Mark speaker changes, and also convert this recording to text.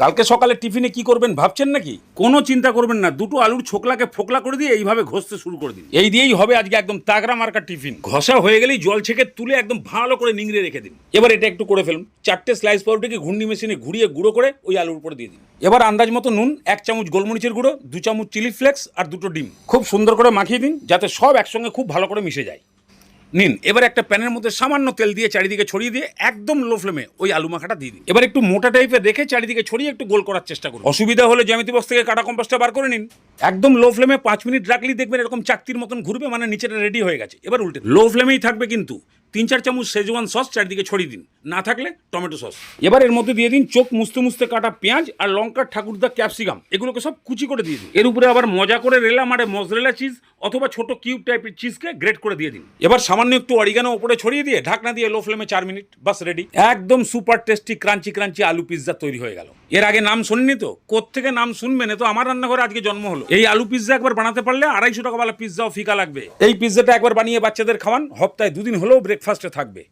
Speaker 1: কালকে সকালে টিফিনে কি করবেন ভাবছেন নাকি? কোনো চিন্তা করবেন না দুটো আলুর ছোকলাকে ফোকলা করে দিয়ে এইভাবে ঘষতে শুরু করে দিন। এই দিয়েই হবে আজকে একদম তাগরা মার্কা টিফিন। ঘষা হয়ে গেলেই জল ছেঁকে তুলে একদম ভালো করে নিংড়ে রেখে দিন। এবার এটা একটু করে ফেলুন। চারটে স্লাইস পাউরুটিকে ঘূর্ণি মেশিনে ঘুরিয়ে গুঁড়ো করে ওই আলুর উপরে দিয়ে দিন। এবার আন্দাজ মতো নুন এক চামচ গোলমরিচের গুঁড়ো দু চামচ চিলি ফ্লেক্স আর দুটো ডিম। খুব সুন্দর করে মাখিয়ে দিন যাতে সব একসঙ্গে খুব ভালো করে মিশে যায়। নিন, এবার একটা প্যানের মধ্যে সামান্য তেল দিয়ে চারিদিকে ছড়িয়ে দিয়ে একদম লো ফ্লেমে ওই আলু মাখাটা দিয়ে দিন। এবার একটু মোটা টাইপের রেখে চারিদিকে ছড়িয়ে একটু গোল করার চেষ্টা করুন। অসুবিধা হলে জ্যামিতি বক্স থেকে কাটা কম্পাসটা বার করে নিন। একদম লো ফ্লেমে পাঁচ মিনিট রাখলেই দেখবেন এরকম চাকতির মতন ঘুরবে মানে নিচেটা রেডি হয়ে গেছে। এবার উল্টে লো ফ্লেমেই থাকবে কিন্তু। তিন চার চামচ সেজওয়ান সস চারিদিকে ছড়িয়ে দিন। না থাকলে টমেটো সস। এবার এর মধ্যে দিয়ে দিন চোখ মুছতে মুছতে কাটা পেঁয়াজ আর লঙ্কার ঠাকুরদা, ক্যাপসিকাম। এগুলোকে সব কুচি করে দিয়ে দিন। এর উপরে আবার মজা করে রেলা মারে মজরেলা চিজ অথবা ছোট কিউব টাইপের চিজকে গ্রেট করে দিয়ে দিন। এবার সামান্য একটু অরিগানো উপরে ছড়িয়ে দিয়ে ঢাকনা দিয়ে লো ফ্লেমে চার মিনিট, বাস রেডি। একদম সুপার টেস্টি, ক্রাঞ্চি ক্রাঞ্চি আলু পিৎজা তৈরি হয়ে গেল। এর আগে নাম শুননি তো? কোত্থেকে নাম শুনবেন তো? আমার রান্নাঘরে আজকে জন্ম হলো। এই আলু পিৎজা একবার বানাতে পারলে আড়াইশো টাকা পিৎজাও ফিকা লাগবে। এই পিৎজাটা একবার বানিয়ে বাচ্চাদের খাওয়ান। হপ্তাহে দুদিন হলেও ব্রেকফাস্টে থাকবে।